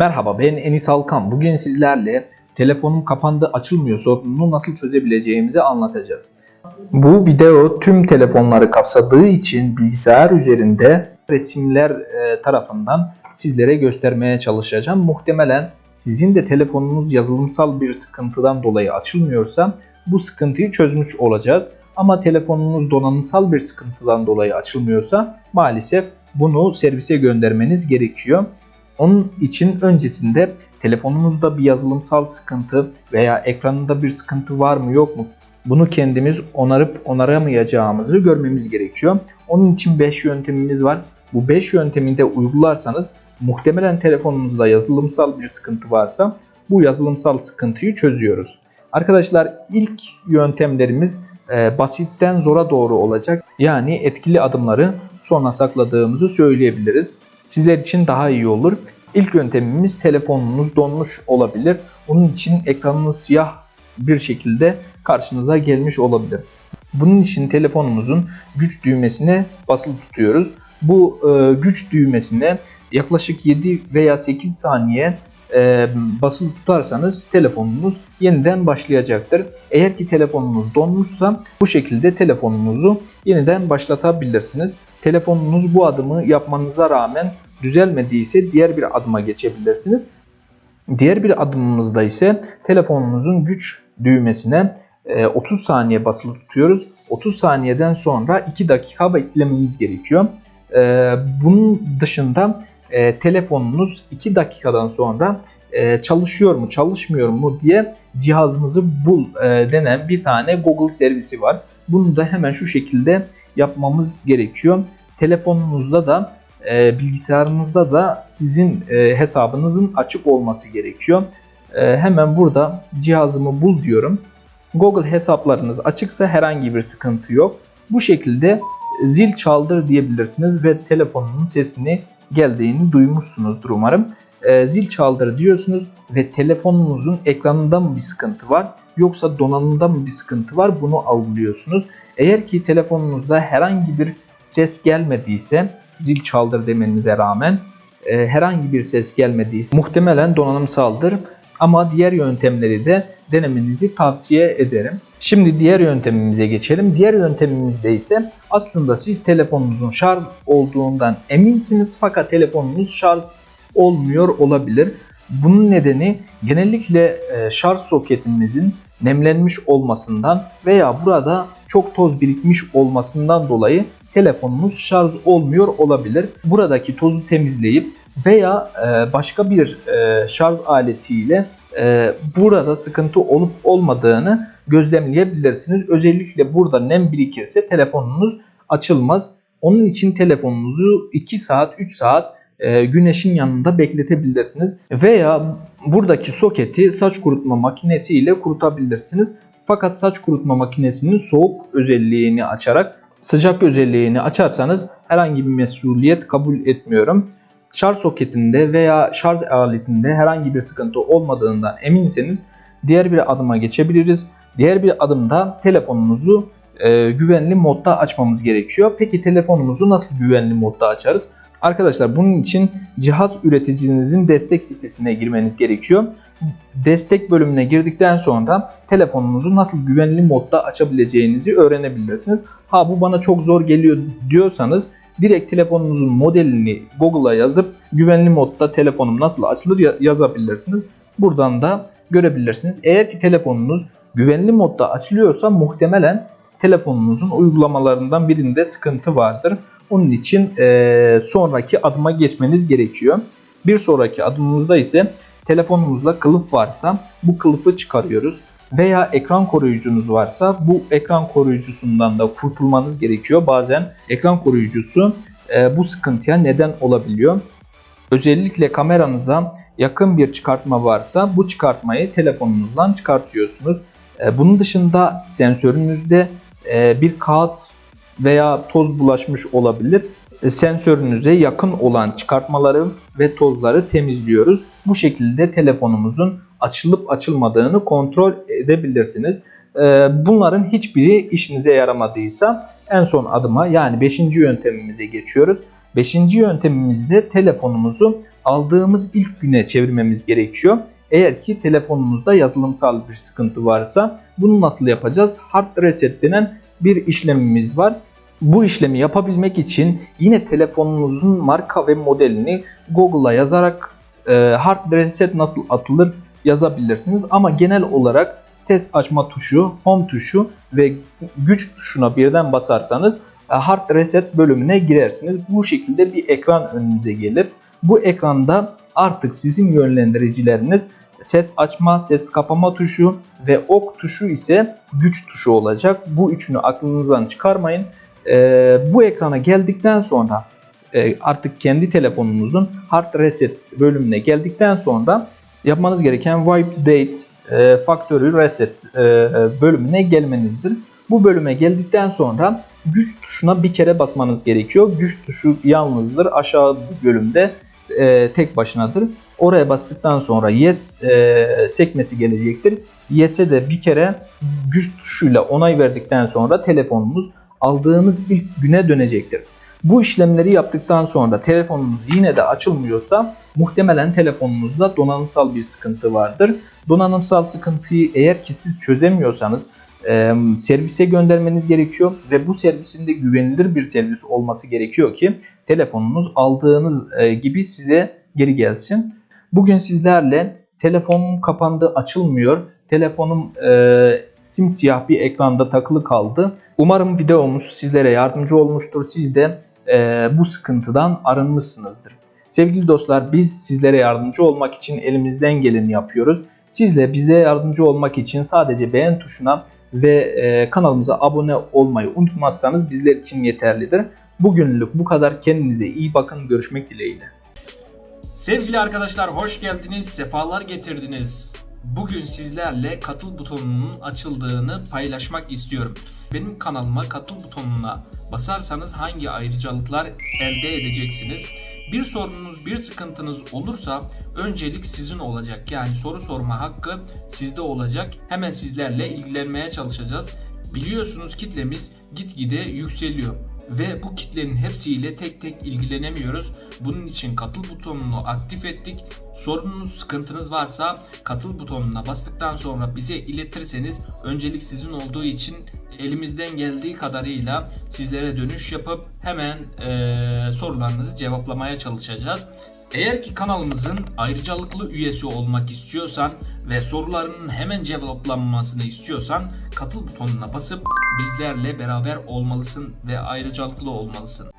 Merhaba ben Enis Alkan. Bugün sizlerle telefonum kapandı açılmıyor sorununu nasıl çözebileceğimizi anlatacağız. Bu video tüm telefonları kapsadığı için bilgisayar üzerinde resimler e, tarafından sizlere göstermeye çalışacağım. Muhtemelen sizin de telefonunuz yazılımsal bir sıkıntıdan dolayı açılmıyorsa bu sıkıntıyı çözmüş olacağız. Ama telefonunuz donanımsal bir sıkıntıdan dolayı açılmıyorsa maalesef bunu servise göndermeniz gerekiyor. Onun için öncesinde telefonunuzda bir yazılımsal sıkıntı veya ekranında bir sıkıntı var mı yok mu? Bunu kendimiz onarıp onaramayacağımızı görmemiz gerekiyor. Onun için 5 yöntemimiz var. Bu 5 yönteminde uygularsanız muhtemelen telefonunuzda yazılımsal bir sıkıntı varsa bu yazılımsal sıkıntıyı çözüyoruz. Arkadaşlar ilk yöntemlerimiz e, basitten zora doğru olacak. Yani etkili adımları sona sakladığımızı söyleyebiliriz sizler için daha iyi olur. İlk yöntemimiz telefonunuz donmuş olabilir. Onun için ekranınız siyah bir şekilde karşınıza gelmiş olabilir. Bunun için telefonumuzun güç düğmesine basılı tutuyoruz. Bu e, güç düğmesine yaklaşık 7 veya 8 saniye e, basılı tutarsanız telefonunuz yeniden başlayacaktır. Eğer ki telefonunuz donmuşsa bu şekilde telefonunuzu yeniden başlatabilirsiniz. Telefonunuz bu adımı yapmanıza rağmen düzelmediyse diğer bir adıma geçebilirsiniz. Diğer bir adımımızda ise telefonunuzun güç düğmesine 30 saniye basılı tutuyoruz. 30 saniyeden sonra 2 dakika beklemeniz gerekiyor. Bunun dışında e, telefonunuz 2 dakikadan sonra e, çalışıyor mu çalışmıyor mu diye cihazımızı bul e, denen bir tane Google servisi var. Bunu da hemen şu şekilde yapmamız gerekiyor. Telefonunuzda da e, bilgisayarınızda da sizin e, hesabınızın açık olması gerekiyor. E, hemen burada cihazımı bul diyorum. Google hesaplarınız açıksa herhangi bir sıkıntı yok. Bu şekilde zil çaldır diyebilirsiniz ve telefonun sesini geldiğini duymuşsunuzdur umarım. E, zil çaldır diyorsunuz ve telefonunuzun ekranında mı bir sıkıntı var yoksa donanımda mı bir sıkıntı var bunu algılıyorsunuz. Eğer ki telefonunuzda herhangi bir ses gelmediyse zil çaldır demenize rağmen e, herhangi bir ses gelmediyse muhtemelen donanımsaldır. Ama diğer yöntemleri de denemenizi tavsiye ederim. Şimdi diğer yöntemimize geçelim. Diğer yöntemimizde ise aslında siz telefonunuzun şarj olduğundan eminsiniz fakat telefonunuz şarj olmuyor olabilir. Bunun nedeni genellikle e, şarj soketinizin nemlenmiş olmasından veya burada çok toz birikmiş olmasından dolayı telefonunuz şarj olmuyor olabilir. Buradaki tozu temizleyip veya e, başka bir e, şarj aletiyle e, burada sıkıntı olup olmadığını gözlemleyebilirsiniz. Özellikle burada nem birikirse telefonunuz açılmaz. Onun için telefonunuzu 2 saat 3 saat güneşin yanında bekletebilirsiniz. Veya buradaki soketi saç kurutma makinesi ile kurutabilirsiniz. Fakat saç kurutma makinesinin soğuk özelliğini açarak sıcak özelliğini açarsanız herhangi bir mesuliyet kabul etmiyorum şarj soketinde veya şarj aletinde herhangi bir sıkıntı olmadığından eminseniz diğer bir adıma geçebiliriz. Diğer bir adımda telefonunuzu e, güvenli modda açmamız gerekiyor. Peki telefonumuzu nasıl güvenli modda açarız? Arkadaşlar bunun için cihaz üreticinizin destek sitesine girmeniz gerekiyor. Destek bölümüne girdikten sonra telefonunuzu nasıl güvenli modda açabileceğinizi öğrenebilirsiniz. Ha bu bana çok zor geliyor diyorsanız direkt telefonunuzun modelini Google'a yazıp güvenli modda telefonum nasıl açılır yazabilirsiniz. Buradan da görebilirsiniz. Eğer ki telefonunuz güvenli modda açılıyorsa muhtemelen telefonunuzun uygulamalarından birinde sıkıntı vardır. Onun için e, sonraki adıma geçmeniz gerekiyor. Bir sonraki adımımızda ise telefonumuzda kılıf varsa bu kılıfı çıkarıyoruz veya ekran koruyucunuz varsa bu ekran koruyucusundan da kurtulmanız gerekiyor. Bazen ekran koruyucusu e, bu sıkıntıya neden olabiliyor. Özellikle kameranıza yakın bir çıkartma varsa bu çıkartmayı telefonunuzdan çıkartıyorsunuz. E, bunun dışında sensörünüzde e, bir kağıt veya toz bulaşmış olabilir. E, sensörünüze yakın olan çıkartmaları ve tozları temizliyoruz. Bu şekilde telefonumuzun açılıp açılmadığını kontrol edebilirsiniz. E, bunların hiçbiri işinize yaramadıysa en son adıma yani 5. yöntemimize geçiyoruz. Beşinci yöntemimizde telefonumuzu aldığımız ilk güne çevirmemiz gerekiyor. Eğer ki telefonumuzda yazılımsal bir sıkıntı varsa bunu nasıl yapacağız? Hard reset denen bir işlemimiz var. Bu işlemi yapabilmek için yine telefonunuzun marka ve modelini Google'a yazarak e, hard reset nasıl atılır yazabilirsiniz. Ama genel olarak ses açma tuşu, home tuşu ve güç tuşuna birden basarsanız e, hard reset bölümüne girersiniz. Bu şekilde bir ekran önünüze gelir. Bu ekranda artık sizin yönlendiricileriniz ses açma, ses kapama tuşu ve ok tuşu ise güç tuşu olacak. Bu üçünü aklınızdan çıkarmayın. Ee, bu ekrana geldikten sonra e, artık kendi telefonunuzun hard reset bölümüne geldikten sonra yapmanız gereken wipe date e, factory reset e, bölümüne gelmenizdir. Bu bölüme geldikten sonra güç tuşuna bir kere basmanız gerekiyor. Güç tuşu yalnızdır. Aşağı bölümde e, tek başınadır. Oraya bastıktan sonra yes e, sekmesi gelecektir. Yes'e de bir kere güç tuşuyla onay verdikten sonra telefonunuz aldığınız ilk güne dönecektir. Bu işlemleri yaptıktan sonra telefonunuz yine de açılmıyorsa muhtemelen telefonunuzda donanımsal bir sıkıntı vardır. Donanımsal sıkıntıyı eğer ki siz çözemiyorsanız e, servise göndermeniz gerekiyor ve bu servisin de güvenilir bir servis olması gerekiyor ki telefonunuz aldığınız e, gibi size geri gelsin. Bugün sizlerle telefonum kapandı açılmıyor. Telefonum e, simsiyah bir ekranda takılı kaldı. Umarım videomuz sizlere yardımcı olmuştur. Siz de e, bu sıkıntıdan arınmışsınızdır. Sevgili dostlar biz sizlere yardımcı olmak için elimizden geleni yapıyoruz. Siz de bize yardımcı olmak için sadece beğen tuşuna ve e, kanalımıza abone olmayı unutmazsanız bizler için yeterlidir. Bugünlük bu kadar. Kendinize iyi bakın. Görüşmek dileğiyle. Sevgili arkadaşlar hoş geldiniz, sefalar getirdiniz. Bugün sizlerle katıl butonunun açıldığını paylaşmak istiyorum. Benim kanalıma katıl butonuna basarsanız hangi ayrıcalıklar elde edeceksiniz? Bir sorununuz, bir sıkıntınız olursa öncelik sizin olacak. Yani soru sorma hakkı sizde olacak. Hemen sizlerle ilgilenmeye çalışacağız. Biliyorsunuz kitlemiz gitgide yükseliyor ve bu kitlenin hepsiyle tek tek ilgilenemiyoruz. Bunun için katıl butonunu aktif ettik. Sorununuz, sıkıntınız varsa katıl butonuna bastıktan sonra bize iletirseniz öncelik sizin olduğu için elimizden geldiği kadarıyla sizlere dönüş yapıp hemen eee, sorularınızı cevaplamaya çalışacağız. Eğer ki kanalımızın ayrıcalıklı üyesi olmak istiyorsan ve sorularının hemen cevaplanmasını istiyorsan katıl butonuna basıp bizlerle beraber olmalısın ve ayrıcalıklı olmalısın.